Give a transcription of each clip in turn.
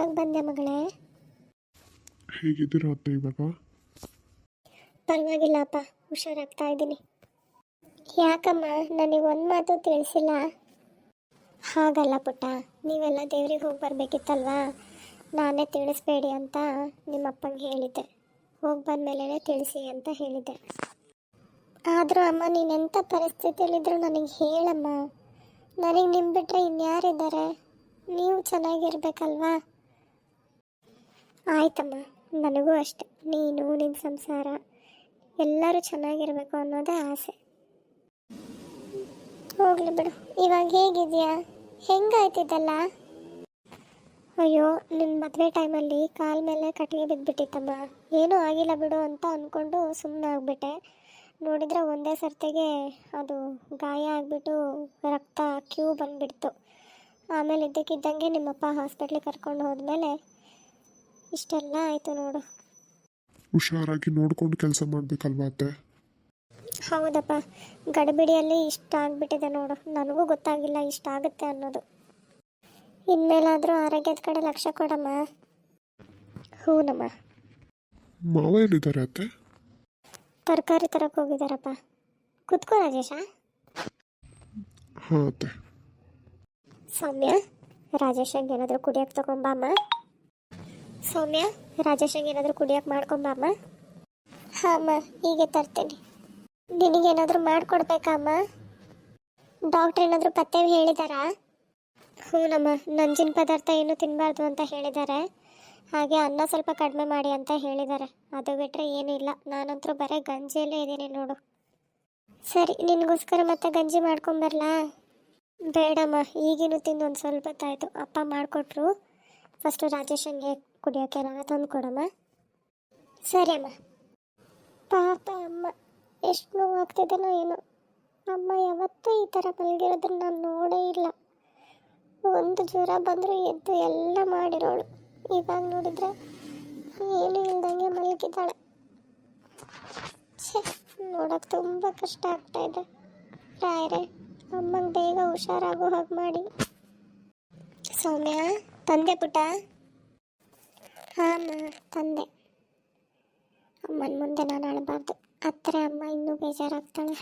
ಇವಾಗ ಬಂದೆ ಮಗಳೇ. ಹೇಗಿದ್ದೀರಾ ಅತ್ತೆ ಇವಾಗ? ಪರವಾಗಿಲ್ಲಪ್ಪ ಹುಷಾರಾಗ್ತಾ ಇದ್ದೀನಿ. ಯಾಕಮ್ಮ ನನಗೆ ಒಂದು ಮಾತು ತಿಳಿಸಿಲ್ಲ? ಹಾಗಲ್ಲ ಪುಟ್ಟ ನೀವೆಲ್ಲ ದೇವ್ರಿಗೆ ಹೋಗಿ ಬರಬೇಕಿತ್ತಲ್ವಾ? ನಾನೇ ತಿಳಿಸ್ಬೇಡಿ ಅಂತ ನಿಮ್ಮಪ್ಪಂಗೆ ಹೇಳಿದ್ದೆ. ಹೋಗಿ ಬಂದಮೇಲೆ ತಿಳಿಸಿ ಅಂತ ಹೇಳಿದ್ದೆ. ಆದರೂ ಅಮ್ಮ ನೀನೆಂಥ ಪರಿಸ್ಥಿತಿಯಲ್ಲಿದ್ದರೂ ನನಗೆ ಹೇಳಮ್ಮ. ನನಗೆ ನಿಮ್ಮ ಬಿಟ್ಟರೆ ಇನ್ಯಾರಿದ್ದಾರೆ? ನೀವು ಚೆನ್ನಾಗಿರ್ಬೇಕಲ್ವಾ? ಆಯ್ತಮ್ಮ, ನನಗೂ ಅಷ್ಟೆ. ನೀನು ನಿನ್ನ ಸಂಸಾರ, ಎಲ್ಲರೂ ಚೆನ್ನಾಗಿರಬೇಕು ಅನ್ನೋದೇ ಆಸೆ. ಹೋಗ್ಲಿ ಬಿಡು. ಇವಾಗ ಹೇಗಿದೆಯಾ? ಹೆಂಗಾಯ್ತಿದ್ದಲ್ಲ? ಅಯ್ಯೋ ನಿನ್ನ ಮದುವೆ ಟೈಮಲ್ಲಿ ಕಾಲ್ ಮೇಲೆ ಕಟ್ಟಿಗೆ ಬಿದ್ದುಬಿಟ್ಟಿತ್ತಮ್ಮ ಏನೂ ಆಗಿಲ್ಲ ಬಿಡು ಅಂತ ಅಂದ್ಕೊಂಡು ಸುಮ್ಮನೆ ಆಗಿಬಿಟ್ಟೆ. ನೋಡಿದ್ರೆ ಒಂದೇ ಸರ್ತಿಗೆ ಅದು ಗಾಯ ಆಗಿಬಿಟ್ಟು ರಕ್ತ ಕ್ಯೂ ಬಂದುಬಿಡ್ತು. ಆಮೇಲೆ ಇದ್ದಕ್ಕಿದ್ದಂಗೆ ನಿಮ್ಮಪ್ಪ ಹಾಸ್ಪಿಟ್ಲಿಗೆ ಕರ್ಕೊಂಡು ಹೋದ್ಮೇಲೆ ಇಷ್ಟೆಲ್ಲ ಆಯಿತು ನೋಡು. ಹುಷಾರಾಗಿ ನೋಡ್ಕೊಂಡು ಕೆಲಸ ಮಾಡಬೇಕಲ್ವಾ ಅತ್ತೆ? ಹೌದಪ್ಪ. ಗಡಿಬಿಡಿಯಲ್ಲಿ ಇಷ್ಟ ಆಗ್ಬಿಟ್ಟಿದೆ ನೋಡು. ನನಗೂ ಗೊತ್ತಾಗಿಲ್ಲ ಇಷ್ಟ ಆಗುತ್ತೆ ಅನ್ನೋದು. ಇನ್ಮೇಲಾದರೂ ಆರೋಗ್ಯದ ಕಡೆ ಲಕ್ಷ ಕೊಡಮ್ಮ. ಹೂನಮ್ಮ. ಮಾವ ಎಲ್ಲಿದ್ದಾರೆ ಅತ್ತೆ? ತರಕಾರಿ ತರಕ್ಕೆ ಹೋಗಿದ್ದಾರಪ್ಪ. ಕುತ್ಕೋ ರಾಜೇಶ. ಹಾಂ ಅತ್ತೆ. ಸೌಮ್ಯ ರಾಜೇಶಂಗೆ ಏನಾದರೂ ಕುಡಿಯೋಕ್ಕೆ ತಗೊಂಬಮ್ಮ ಸೌಮ್ಯ, ರಾಜೇಶಂಗೆ ಏನಾದರೂ ಕುಡಿಯೋಕೆ ಮಾಡ್ಕೊಂಬಮ್ಮ ಹಾಂ ಅಮ್ಮ, ಹೀಗೆ ತರ್ತೇನೆ. ನಿನಗೇನಾದರೂ ಮಾಡಿಕೊಡ್ಬೇಕಮ್ಮ ಡಾಕ್ಟ್ರ್ ಏನಾದರೂ ಪತ್ತೆ ಹೇಳಿದಾರಾ? ಹ್ಞೂನಮ್ಮ ನಂಜಿನ ಪದಾರ್ಥ ಏನು ತಿನ್ನಬಾರ್ದು ಅಂತ ಹೇಳಿದ್ದಾರೆ ಹಾಗೆ ಅನ್ನ ಸ್ವಲ್ಪ ಕಡಿಮೆ ಮಾಡಿ ಅಂತ ಹೇಳಿದ್ದಾರೆ ಅದು ಬಿಟ್ಟರೆ ಏನೂ ಇಲ್ಲ. ನಾನಂತರೂ ಬರೀ ಗಂಜಿಯಲ್ಲೇ ಇದ್ದೀನಿ ನೋಡು. ಸರಿ, ನಿನಗೋಸ್ಕರ ಮತ್ತೆ ಗಂಜಿ ಮಾಡ್ಕೊಂಬರ್ಲಾ ಬೇಡಮ್ಮ, ಈಗಿನೂ ತಿಂದು ಒಂದು ಸ್ವಲ್ಪ ಹೊತ್ತಾಯಿತು ಅಪ್ಪ ಮಾಡಿಕೊಟ್ರು. ಫಸ್ಟು ರಾಜೇಶಂಗೆ ಕುಡಿಯೋಕೆ ಏನಾರ ತಂದು ಕೊಡಮ್ಮ. ಸರಿ ಅಮ್ಮ. ಪಾಪ ಅಮ್ಮ, ಎಷ್ಟು ನೋವಾಗ್ತಿದ್ದೇನೋ ಏನೋ. ಅಮ್ಮ ಯಾವತ್ತೂ ಈ ಥರ ಮಲಗಿರೋದನ್ನ ನಾನು ನೋಡೇ ಇಲ್ಲ. ಒಂದು ಜ್ವರ ಬಂದರೂ ಎದ್ದು ಎಲ್ಲ ಮಾಡಿರೋಳು. ಇವಾಗ ನೋಡಿದ್ರೆ ಏನೂ ಇಲ್ದಂಗೆ ಮಲಗಿದ್ದಾಳೆ. ಛೇ, ನೋಡೋಕೆ ತುಂಬ ಕಷ್ಟ ಆಗ್ತಾ ಇದೆ. ರಾಯರೇ, ಅಮ್ಮಂಗೆ ಬೇಗ ಹುಷಾರಾಗೋ ಹಾಗೆ ಮಾಡಿ. ಸೌಮ್ಯ, ತಂದೆ ಪುಟ್ಟ? ಹಾಂ ತಂದೆ. ಅಮ್ಮನ ಮುಂದೆ ನಾನು ಅಳಬಾರ್ದು. ಹತ್ರ ಅಮ್ಮ ಇನ್ನೂ ಬೇಜಾರಾಗ್ತಾಳೆ.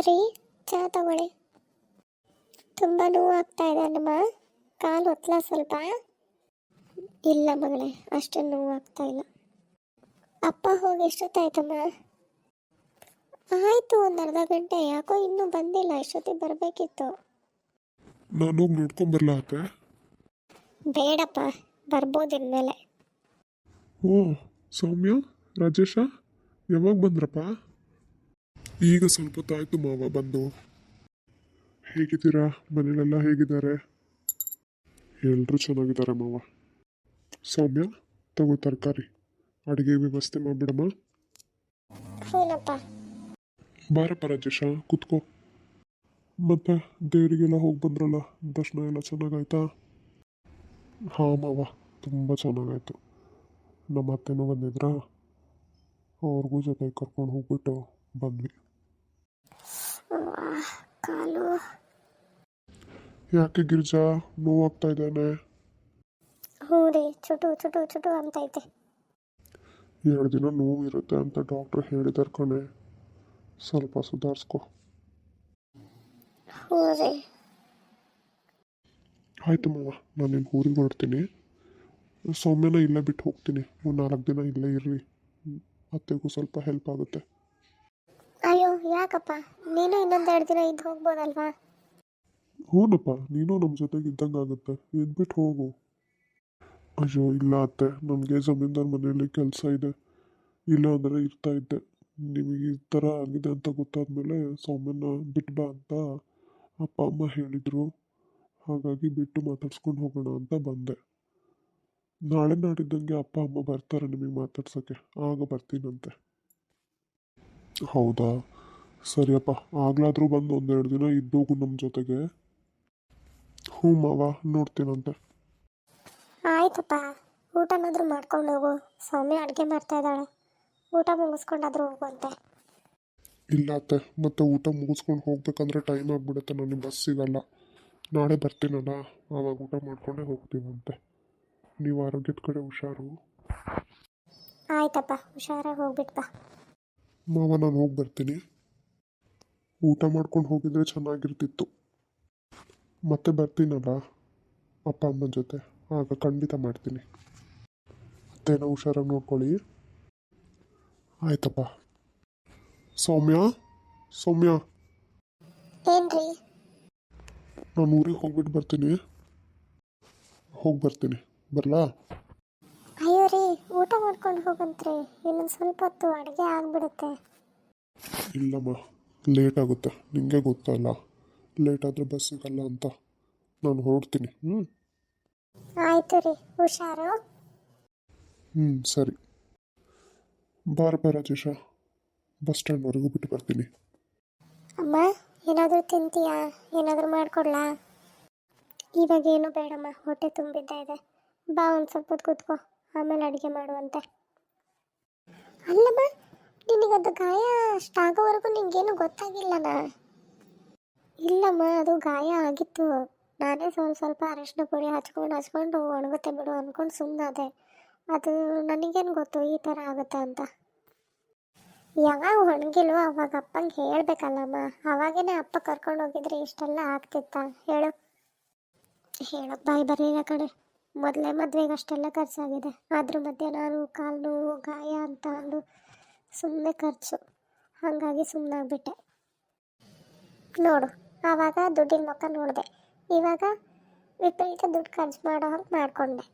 ರೀ, ಚಾ ತಗೊಳ್ಳಿ. ತುಂಬ ಆಗ್ತಾ ಇದೆ ನಮ್ಮ ಕಾಲು ಹೊತ್ತಲ ಸ್ವಲ್ಪ. ಇಲ್ಲ ಮಗಳೇ, ಅಷ್ಟು ನೋವು ಆಗ್ತಾ ಇಲ್ಲ. ಅಪ್ಪ ಹೋಗಿ ಎಷ್ಟೊತ್ತಾಯ್ತಮ್ಮ ಆಯ್ತು, ಒಂದು ಅರ್ಧ ಗಂಟೆ. ಯಾಕೋ ಇನ್ನೂ ಬಂದಿಲ್ಲ, ಎಷ್ಟೊತ್ತಿಗೆ ಬರಬೇಕಿತ್ತು? ನಾನು ಹೋಗಿ ಅತ್ತೆ? ಬೇಡಪ್ಪ ಬರ್ಬೋದು ಇನ್ಮೇಲೆ ಓ ಸೌಮ್ಯ ರಾಜೇಶ ಯಾವಾಗ ಬಂದ್ರಪ್ಪ? ಈಗ ಸ್ವಲ್ಪ ಹೊತ್ತಾಯ್ತು ಮಾವ ಬಂದು. ಹೇಗಿದ್ದೀರಾ? ಮನೇಲೆಲ್ಲ ಹೇಗಿದ್ದಾರೆ? ಎಲ್ಲರೂ ಚೆನ್ನಾಗಿದ್ದಾರೆ ಮಾವ. ಸೌಮ್ಯ ತಗೋ ತರಕಾರಿ. ಅಡುಗೆ ವ್ಯವಸ್ಥೆ ಮಾಡಿಬಿಡಮ್ಮ. ಹೂನಪ್ಪ. ಬಾರಪ್ಪ ರಾಜೇಶ ಕೂತ್ಕೋ. ಮತ್ತೆ ದೇವರಿಗೆಲ್ಲ ಹೋಗಿ ಬಂದ್ರಲ್ಲ ದರ್ಶನ ಎಲ್ಲ ಚೆನ್ನಾಗಾಯ್ತಾ? ಹಾಂ ಮಾವ. ತುಂಬ ಚೆನ್ನಾಗಾಯ್ತು. ನಮ್ಮ ಅತ್ತೆನೂ ಬಂದಿದ್ರಾ? ಅವ್ರಿಗೂ ಜೊತೆ ಕರ್ಕೊಂಡು ಹೋಗ್ಬಿಟ್ಟು ಬಂದ್ವಿ. ಕಾಲು. ಯಾಕೆ ಗಿರ್ಜಾ? ನೋವಾಗ್ತಾ ಇದ್ದಾನೆ. ಹ್ಞೂ ರೀ ಚುಟು ಚುಟು ಚುಟು ಅಂತೈತೆ ಎರಡು ದಿನ ನೋವು ಇರುತ್ತೆ ಅಂತ ಡಾಕ್ಟ್ರ್ ಹೇಳಿದಾರೆ ಕಣೆ. ಸ್ವಲ್ಪ ಸುಧಾರಿಸ್ಕೋ. ಹ್ಞೂ ರೀ. ಆಯ್ತು ಮಾವ ನಾನು ನಿನ್ನ ಊರಿಗೆ ಹೊರಡ್ತೀನಿ. ಸೌಮ್ಯನ ಇಲ್ಲೇ ಬಿಟ್ಟು ಹೋಗ್ತೀನಿ. ಒಂದು ನಾಲ್ಕು ದಿನ ಇಲ್ಲೇ ಇರ್ರಿ. ಅತ್ತೆಗೂ ಸ್ವಲ್ಪ ಹೆಲ್ಪ್ ಆಗುತ್ತೆ. ಅಯ್ಯೋ ಯಾಕಪ್ಪ? ನೀನು ಇನ್ನೊಂದೆರಡು ದಿನ ಇದ್ದು ಹೋಗ್ಬೋದಲ್ವಾ? ಹೂನಪ್ಪ ನೀನು ನಮ್ಮ ಜೊತೆಗೆ ಇದ್ದಂಗೆ ಆಗುತ್ತೆ. ಇದ್ಬಿಟ್ಟು ಹೋಗು. ಅಯ್ಯೋ ಇಲ್ಲ ಅತ್ತೆ. ನನಗೆ ಜಮೀನ್ದಾರ್ ಮನೆಯಲ್ಲಿ ಕೆಲಸ ಇದೆ. ಇಲ್ಲ ಅಂದರೆ ಇರ್ತಾ ಇದ್ದೆ. ನಿಮಗೆ ಈ ಥರ ಆಗಿದೆ ಅಂತ ಗೊತ್ತಾದ ಮೇಲೆ ಸೌಮ್ಯನ ಬಿಟ್ಬಾ ಬಾ ಅಂತ ಅಪ್ಪ ಅಮ್ಮ ಹೇಳಿದರು. ಹಾಗಾಗಿ ಬಿಟ್ಟು ಮಾತಾಡ್ಸ್ಕೊಂಡು ಹೋಗೋಣ ಅಂತ ಬಂದೆ. ನಾಳೆ ನಾಡಿದ್ದಂಗೆ ಅಪ್ಪ ಅಮ್ಮ ಬರ್ತಾರೆ ನಿಮಗೆ ಮಾತಾಡ್ಸೋಕ್ಕೆ. ಆಗ ಬರ್ತೀನಂತೆ. ಹೌದಾ? ಸರಿಯಪ್ಪ ಆಗ್ಲಾದರೂ ಬಂದು ಒಂದೆರಡು ದಿನ ಇದ್ದೋಗು ನಮ್ಮ ಜೊತೆಗೆ. ಹ್ಞೂ ಮಾವ ನೋಡ್ತೀನಂತೆ. ಆಯ್ತಪ್ಪ ಊಟನಾದರೂ ಮಾಡ್ಕೊಂಡು ಹೋಗು. ಸೌಮ್ಯ ಅಡುಗೆ ಮಾಡ್ತಾ ಇದ್ದಾಳೆ. ಊಟ ಮುಗಿಸ್ಕೊಂಡಾದ್ರೂ ಹೋಗುವಂತೆ. ಇಲ್ಲ ಅತ್ತೆ ಮತ್ತೆ ಊಟ ಮುಗಿಸ್ಕೊಂಡು ಹೋಗ್ಬೇಕಂದ್ರೆ ಟೈಮ್ ಆಗಿಬಿಡುತ್ತೆ ನನಗೆ ಬಸ್ ಸಿಗಲ್ಲ ನಾಳೆ ಬರ್ತೀನಲ್ಲ ಆವಾಗ ಊಟ ಮಾಡ್ಕೊಂಡೇ ಹೋಗ್ತೀವಂತೆ. ನೀವು ಆರೋಗ್ಯದ ಕಡೆ ಹುಷಾರು? ಆಯ್ತಪ್ಪ ಹುಷಾರಾಗಿ ಹೋಗ್ಬಿಟ್ಟು ಬಾ. ಮಾವ ನಾನು ಹೋಗಿ ಬರ್ತೀನಿ. ಊಟ ಮಾಡ್ಕೊಂಡು ಹೋಗಿದ್ರೆ ಚೆನ್ನಾಗಿರ್ತಿತ್ತು. ಮತ್ತೆ ಬರ್ತೀನಲ್ಲ ಅಪ್ಪ ಅಮ್ಮನ ಜೊತೆ. ಆಗ ಖಂಡಿತ ಮಾಡ್ತೀನಿ. ಮತ್ತೇನೋ ಹುಷಾರಾಗಿ ನೋಡ್ಕೊಳ್ಳಿ. ಆಯ್ತಪ್ಪ. ಸೌಮ್ಯ? ಸೌಮ್ಯ? ಏನ್ರಿ? ನಾನು ಊರಿಗೆ ಹೋಗ್ಬಿಟ್ಟು ಬರ್ತೀನಿ. ಹೋಗಿ ಬರ್ತೀನಿ. ಬರಲಾ? ಅಯ್ಯೋ ರೀ ಊಟ ಮಾಡ್ಕೊಂಡು ಹೋಗಂತ್ರಿ. ಇನ್ನೊಂದು ಸ್ವಲ್ಪ ಹೊತ್ತು ಅಡುಗೆ ಆಗ್ಬಿಡುತ್ತೆ. ಇಲ್ಲಮ್ಮ ಲೇಟ್ ಆಗುತ್ತೆ. ನಿಮಗೆ ಗೊತ್ತಲ್ಲ ಲೇಟ್ ಆದರೆ ಬಸ್ ಸಿಗಲ್ಲ ಅಂತ. ನಾನು ಹೊರಡ್ತೀನಿ. ಹ್ಞೂ ಆಯ್ತು ರೀ ಹುಷಾರು? ಹ್ಞೂ ಸರಿ. ಬಾರ ಬಾ ರಾಜೇಶ. ಬಸ್ ಸ್ಟ್ಯಾಂಡ್ವರೆಗೂ ಬಿಟ್ಟು ಬರ್ತೀನಿ. ಅಮ್ಮ? ಏನಾದರೂ ತಿಂತೀಯಾ? ಏನಾದರೂ ಮಾಡ್ಕೊಡ್ಲಾ? ಇವಾಗ ಏನು ಬೇಡಮ್ಮ, ಹೊಟ್ಟೆ ತುಂಬಿದ್ದ ಇದೆ. ಬಾ ಒಂದು ಸ್ವಲ್ಪ ಹೊತ್ತು ಕೂತ್ಕೋ, ಆಮೇಲೆ ಅಡುಗೆ ಮಾಡುವಂತೆ. ಅಲ್ಲಮ್ಮ ನಿನಗದು ಗಾಯ ಅಷ್ಟಾಗೋವರೆಗೂ ನಿಂಗೇನು ಗೊತ್ತಾಗಿಲ್ಲನ? ಇಲ್ಲಮ್ಮ, ಅದು ಗಾಯ ಆಗಿತ್ತು. ನಾನೇ ಸ್ವಲ್ಪ ಸ್ವಲ್ಪ ಅರಿಶಿನ ಪುಡಿ ಹಚ್ಕೊಂಡು ಹಚ್ಕೊಂಡು ಒಣಗುತ್ತೆ ಬಿಡು ಅಂದ್ಕೊಂಡು ಸುಮ್ಮನಾದೆ ಅದು ನನಗೇನು ಗೊತ್ತು ಈ ಥರ ಆಗುತ್ತೆ ಅಂತ. ಯಾವಾಗ ಒಣಗಿಲ್ವೋ ಅವಾಗ ಅಪ್ಪಂಗೆ ಹೇಳ್ಬೇಕಲ್ಲಮ್ಮ. ಅವಾಗೇನೆ ಅಪ್ಪ ಕರ್ಕೊಂಡು ಹೋಗಿದ್ರೆ ಇಷ್ಟೆಲ್ಲ ಆಗ್ತಿತ್ತ? ಹೇಳು. ಹೇಳಪ್ಪ ಬಾಯಿ ಬರೀರ ಕಡೆ. ಮೊದಲೇ ಮದುವೆಗೆ ಅಷ್ಟೆಲ್ಲ ಖರ್ಚಾಗಿದೆ. ಅದ್ರ ಮಧ್ಯೆ ನಾನು ಕಾಲು ನೋವು ಗಾಯ ಅಂತ ಅಂದು ಸುಮ್ಮನೆ ಖರ್ಚು. ಹಾಗಾಗಿ ಸುಮ್ಮನಾಗ್ಬಿಟ್ಟೆ ನೋಡು, ಆವಾಗ ದುಡ್ಡಿನ ಮುಖ ನೋಡಿದೆ. ಇವಾಗ ವಿಪರೀತ ದುಡ್ಡು ಖರ್ಚು ಮಾಡೋ ಹಾಗೆ ಮಾಡಿಕೊಂಡೆ.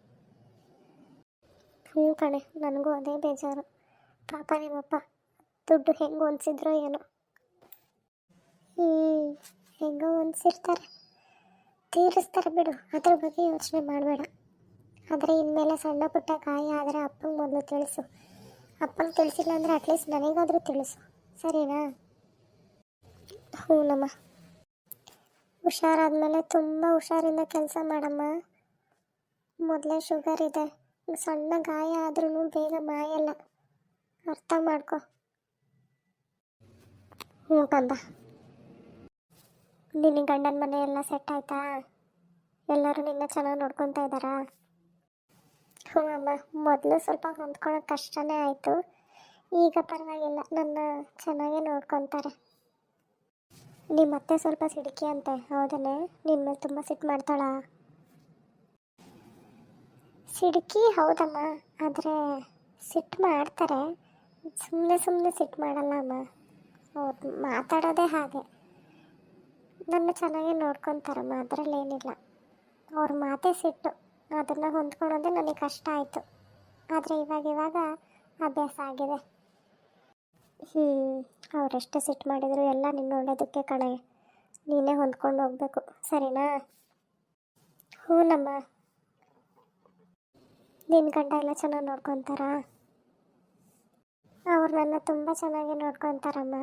ಹ್ಞೂ ಕಣೆ, ನನಗೂ ಅದೇ ಬೇಜಾರು. ಪಾಪ ನಿಮ್ಮಪ್ಪ. ದುಡ್ಡು ಹೆಂಗೆ ಹೊಂದಿಸಿದ್ರೋ ಏನೋ. ಹ್ಞೂ ಹೆಂಗೋ ಹೊಂದಿಸಿರ್ತಾರೆ. ತೀರಿಸ್ತಾರೆ ಬಿಡು, ಅದ್ರ ಬಗ್ಗೆ ಯೋಚನೆ ಮಾಡಬೇಡ. ಆದರೆ ಇನ್ಮೇಲೆ ಸಣ್ಣ ಪುಟ್ಟ ಗಾಯ ಆದರೆ ಅಪ್ಪಂಗೆ ಮೊದಲು ತಿಳಿಸು. ಅಪ್ಪಂಗೆ ತಿಳಿಸಿಲ್ಲ ಅಂದರೆ ಅಟ್ಲೀಸ್ಟ್ ನನಗಾದರೂ ತಿಳಿಸು. ಸರಿನಾ? ಹ್ಞೂನಮ್ಮ ಹುಷಾರಾದ್ಮೇಲೆ ತುಂಬ ಹುಷಾರಿಂದ ಕೆಲಸ ಮಾಡಮ್ಮ. ಮೊದಲೇ ಶುಗರ್ ಇದೆ. ಸಣ್ಣ ಗಾಯ ಆದ್ರೂ ಬೇಗ ಮಾಯಲ್ಲ. ಅರ್ಥ ಮಾಡ್ಕೊ. ಹ್ಞೂ ಕಂದ ನಿನ್ನ ಗಂಡನ ಮನೆ ಎಲ್ಲ ಸೆಟ್ ಆಯ್ತಾ? ಎಲ್ಲರೂ ನಿನ್ನ ಚೆನ್ನಾಗಿ ನೋಡ್ಕೊತಾ ಇದ್ದಾರಾ? ಹ್ಞೂ ಅಮ್ಮ, ಮೊದಲು ಸ್ವಲ್ಪ ಹೊಂದ್ಕೊಳ್ಳೋಕೆ ಕಷ್ಟನೇ ಆಯಿತು. ಈಗ ಪರವಾಗಿಲ್ಲ, ನನ್ನ ಚೆನ್ನಾಗೇ ನೋಡ್ಕೊತಾರೆ. ನಿಮ್ಮ ಅತ್ತೆ ಸ್ವಲ್ಪ ಸಿಡುಕಿ ಅಂತೆ, ಹೌದನೇ? ನಿನ್ನ ಮೇಲೆ ತುಂಬ ಸಿಟ್ಟು ಮಾಡ್ತಾಳ? ಸಿಡುಕಿ ಹೌದಮ್ಮ, ಆದರೆ ಸಿಟ್ಟು ಮಾಡ್ತಾರೆ. ಸುಮ್ಮನೆ ಸುಮ್ಮನೆ ಸಿಟ್ಟು ಮಾಡಲ್ಲ ಅಮ್ಮ. ಅವ್ರು ಮಾತಾಡೋದೇ ಹಾಗೆ. ನನ್ನ ಚೆನ್ನಾಗಿ ನೋಡ್ಕೊತಾರಮ್ಮ ಅದರಲ್ಲೇನಿಲ್ಲ. ಅವ್ರ ಮಾತೇ ಸಿಟ್ಟು. ಅದನ್ನು ಹೊಂದ್ಕೊಳೋದೇ ನನಗೆ ಕಷ್ಟ ಆಯಿತು. ಆದರೆ ಇವಾಗ ಇವಾಗ ಅಭ್ಯಾಸ ಆಗಿದೆ. ಹ್ಞೂ ಅವರೆಷ್ಟು ಸಿಟ್ಟು ಮಾಡಿದ್ರು ಎಲ್ಲ ನಿನ್ನ ಒಳ್ಳೇದಕ್ಕೆ ಕಣೆ. ನೀನೇ ಹೊಂದ್ಕೊಂಡು ಹೋಗ್ಬೇಕು, ಸರಿನಾ? ಹ್ಞೂನಮ್ಮ ನಿನ್ನ ಗಂಡ ಎಲ್ಲ ಚೆನ್ನಾಗಿ ನೋಡ್ಕೊತಾರಾ? ಅವ್ರು ನನ್ನ ತುಂಬ ಚೆನ್ನಾಗಿ ನೋಡ್ಕೊತಾರಮ್ಮ.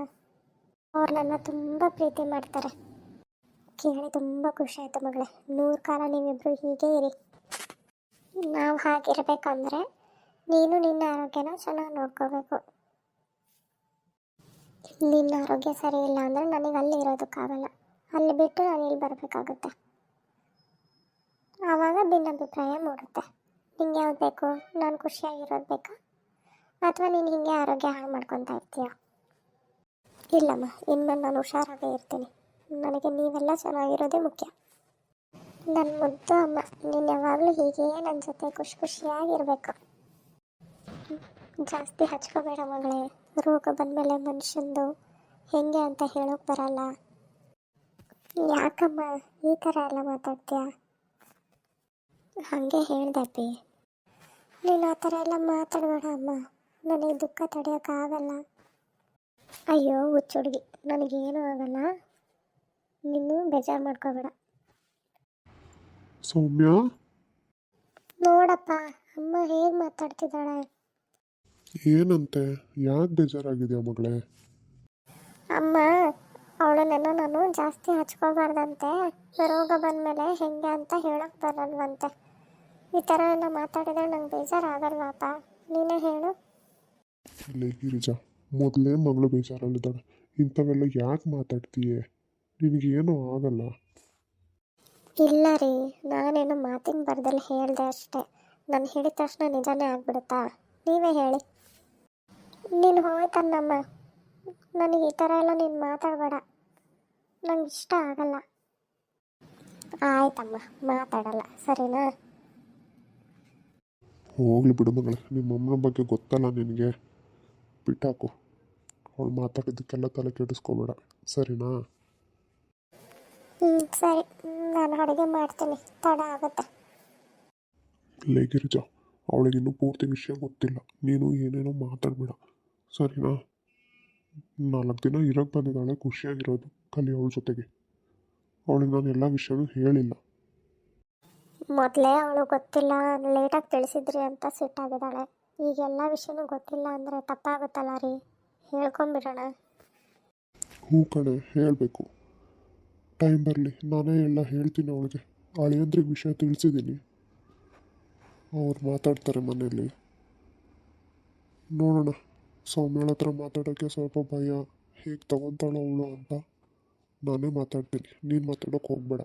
ಅವ್ರು ನನ್ನ ತುಂಬ ಪ್ರೀತಿ ಮಾಡ್ತಾರೆ. ಕೇಳಿ ತುಂಬ ಖುಷಿ ಆಯಿತು ಮಗಳೇ. ನೂರು ಕಾಲ ನೀವಿಬ್ಬರು ಹೀಗೆ ಇರಿ. ನಾವು ಹಾಗಿರಬೇಕಂದ್ರೆ ನೀನು ನಿನ್ನ ಆರೋಗ್ಯನ ಚೆನ್ನಾಗಿ ನೋಡ್ಕೋಬೇಕು. ನಿನ್ನ ಆರೋಗ್ಯ ಸರಿ ಇಲ್ಲ ಅಂದರೆ ನನಗೆ ಅಲ್ಲಿ ಇರೋದಕ್ಕಾಗಲ್ಲ ಅಲ್ಲಿ ಬಿಟ್ಟು ನಾನು ಇಲ್ಲಿ ಬರಬೇಕಾಗುತ್ತೆ. ಆವಾಗ ಭಿನ್ನಾಭಿಪ್ರಾಯ ಮೂಡುತ್ತೆ. ನಿಂಗೆ ಯಾವ್ದು ಬೇಕು? ನಾನು ಖುಷಿಯಾಗಿರೋದು ಬೇಕಾ? ಅಥವಾ ನೀನು ಹಿಂಗೆ ಆರೋಗ್ಯ ಹಾಳು ಮಾಡ್ಕೊತಾ ಇರ್ತೀಯ? ಇಲ್ಲಮ್ಮ, ಇನ್ಮೇಲೆ ನಾನು ಹುಷಾರಾಗೇ ಇರ್ತೀನಿ. ನನಗೆ ನೀವೆಲ್ಲ ಚೆನ್ನಾಗಿರೋದೇ ಮುಖ್ಯ. ನನ್ನ ಮುದ್ದು ಅಮ್ಮ, ನೀನು ಯಾವಾಗಲೂ ಹೀಗೆ ನನ್ನ ಜೊತೆ ಖುಷಿ ಖುಷಿಯಾಗಿರಬೇಕು. ಜಾಸ್ತಿ ಹಚ್ಕೋಬೇಡ ಮಗಳೇ, ರೋಗ ಬಂದಮೇಲೆ ಮನುಷ್ಯಂದು ಹೆಂಗೆ ಅಂತ ಹೇಳೋಕೆ ಬರಲ್ಲ. ಯಾಕಮ್ಮ, ಈ ಥರ ಎಲ್ಲ ಮಾತಾಡ್ತೀಯ? ಹಾಗೆ ಹೇಳ್ದೆ ಅಪ್ಪಿ. ನೀನು ಆ ಥರ ಎಲ್ಲ ಮಾತಾಡಬೇಡ ಅಮ್ಮ. ನನಗೆ ದುಃಖ ತಡೆಯೋಕ್ಕಾಗಲ್ಲ ಅಯ್ಯೋ ಹುಚ್ಚುಡುಗಿ. ನನಗೇನು ಆಗಲ್ಲ. ನೀನು ಬೇಜಾರು ಮಾಡ್ಕೋಬೇಡ. ಸೌಮ್ಯ? ನೋಡಪ್ಪ ಅಮ್ಮ ಹೇಗೆ ಮಾತಾಡ್ತಿದ್ದಾಳೆ? ಏನಂತೆ? ಯಾಕೆ ಬೇಜಾರಾಗಿದೆಯಾ ಮಗಳೇ? ಅಮ್ಮ ಅವಳನ್ನೆಲ್ಲ ನಾನು ಜಾಸ್ತಿ ಹಚ್ಕೋಬಾರ್ದಂತೆ. ರೋಗ ಬಂದಮೇಲೆ ಹೆಂಗೆ ಅಂತ ಹೇಳೋಕೆ ಬರಲ್ವಂತೆ. ಈ ಥರ ಎಲ್ಲ ಮಾತಾಡಿದ್ರೆ ನಂಗೆ ಬೇಜಾರಾಗಲ್ವಾಪ ನೀನೇ ಹೇಳು. ಗಿರಿಜಾ ಮೊದಲೇ ಮಗಳು ಬೇಜಾರಲ್ಲಿದ್ದಾಳೆ. ಇಂಥವೆಲ್ಲ ಯಾಕೆ ಮಾತಾಡ್ತೀಯೇ? ನಿನಗೇನೂ ಆಗಲ್ಲ. ಇಲ್ಲ ರೀ ನಾನೇನು ಮಾತಿನ ಬರ್ದಲ್ಲಿ ಹೇಳಿದೆ ಅಷ್ಟೇ. ನಾನು ಹೇಳಿದ ತಕ್ಷಣ ನಿಜಾನೇ ಆಗ್ಬಿಡುತ್ತಾ? ನೀವೇ ಹೇಳಿ. ನೀನು ಹೋಯ್ತನ್ನಮ್ಮ ನನಗೆ ಈ ಥರ ಎಲ್ಲ ನೀನು ಮಾತಾಡಬೇಡ. ನಂಗೆ ಇಷ್ಟ ಆಗಲ್ಲ. ಆಯ್ತಮ್ಮ ಮಾತಾಡಲ್ಲ. ಸರಿನಾ? ಹೋಗ್ಲಿ ಬಿಡು ಮಗಳೇ ನಿಮ್ಮ ಅಮ್ಮನ ಬಗ್ಗೆ ಗೊತ್ತಲ್ಲ ನಿನಗೆ. ಬಿಟ್ಟಾಕು. ಅವಳು ಮಾತಾಡಿದ್ದಕ್ಕೆಲ್ಲ ತಲೆ ಕೆಡಿಸ್ಕೋಬೇಡ. ಸರಿನಾ? ಹ್ಞೂ ಸರಿ. ನಾನು ಅಡುಗೆ ಮಾಡ್ತೀನಿ. ತಡ ಆಗುತ್ತೆ. ಲೇ ಗಿರಿಜಾ ಅವಳಿಗಿನ್ನೂ ಪೂರ್ತಿ ವಿಷಯ ಗೊತ್ತಿಲ್ಲ. ನೀನು ಏನೇನೋ ಮಾತಾಡ್ಬೇಡ. ಸರಿನಾ? ನಾಲ್ಕು ದಿನ ಇರೋಕ್ಕೆ ಬಂದಿದ್ದಾಳೆ ಖುಷಿಯಾಗಿರೋದು ಕಲಿ ಅವಳ ಜೊತೆಗೆ. ಅವಳಿಗೆ ನಾನು ಎಲ್ಲ ವಿಷಯನೂ ಹೇಳಿಲ್ಲ. ಮೊದಲೇ ಅವಳು ಗೊತ್ತಿಲ್ಲ ಲೇಟಾಗಿ ತಿಳಿಸಿದ್ರಿ ಅಂತ ಸಿಟ್ಟಾಗಿದ್ದಾಳೆ. ಈಗ ಎಲ್ಲ ವಿಷಯನೂ ಗೊತ್ತಿಲ್ಲ ಅಂದರೆ ತಪ್ಪಾಗುತ್ತಲ್ಲ ರೀ? ಹೇಳ್ಕೊಂಬಿಡೋಣ. ಹ್ಞೂ ಕಣೆ ಹೇಳಬೇಕು. ಟೈಮ್ ಬರಲಿ ನಾನೇ ಎಲ್ಲ ಹೇಳ್ತೀನಿ ಅವಳಿಗೆ. ಅಳಿಯಂದ್ರಿಗೆ ವಿಷಯ ತಿಳಿಸಿದ್ದೀನಿ. ಅವ್ರು ಮಾತಾಡ್ತಾರೆ ಮನೆಯಲ್ಲಿ. ನೋಡೋಣ ಸೌಮ್ಯಳ ಹತ್ರ ಮಾತಾಡೋಕ್ಕೆ ಸ್ವಲ್ಪ ಭಯ ಹೇಗೆ ತಗೊತಾಳ ಅವಳು ಅಂತ ನಾನೇ ಮಾತಾಡ್ತೀನಿ. ನೀನು ಮಾತಾಡೋಕೆ ಹೋಗಬೇಡ.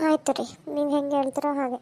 ಆಯ್ತು ರೀ ನೀವು ಹೆಂಗೆ ಹೇಳ್ತೀರೋ ಹಾಗೆ.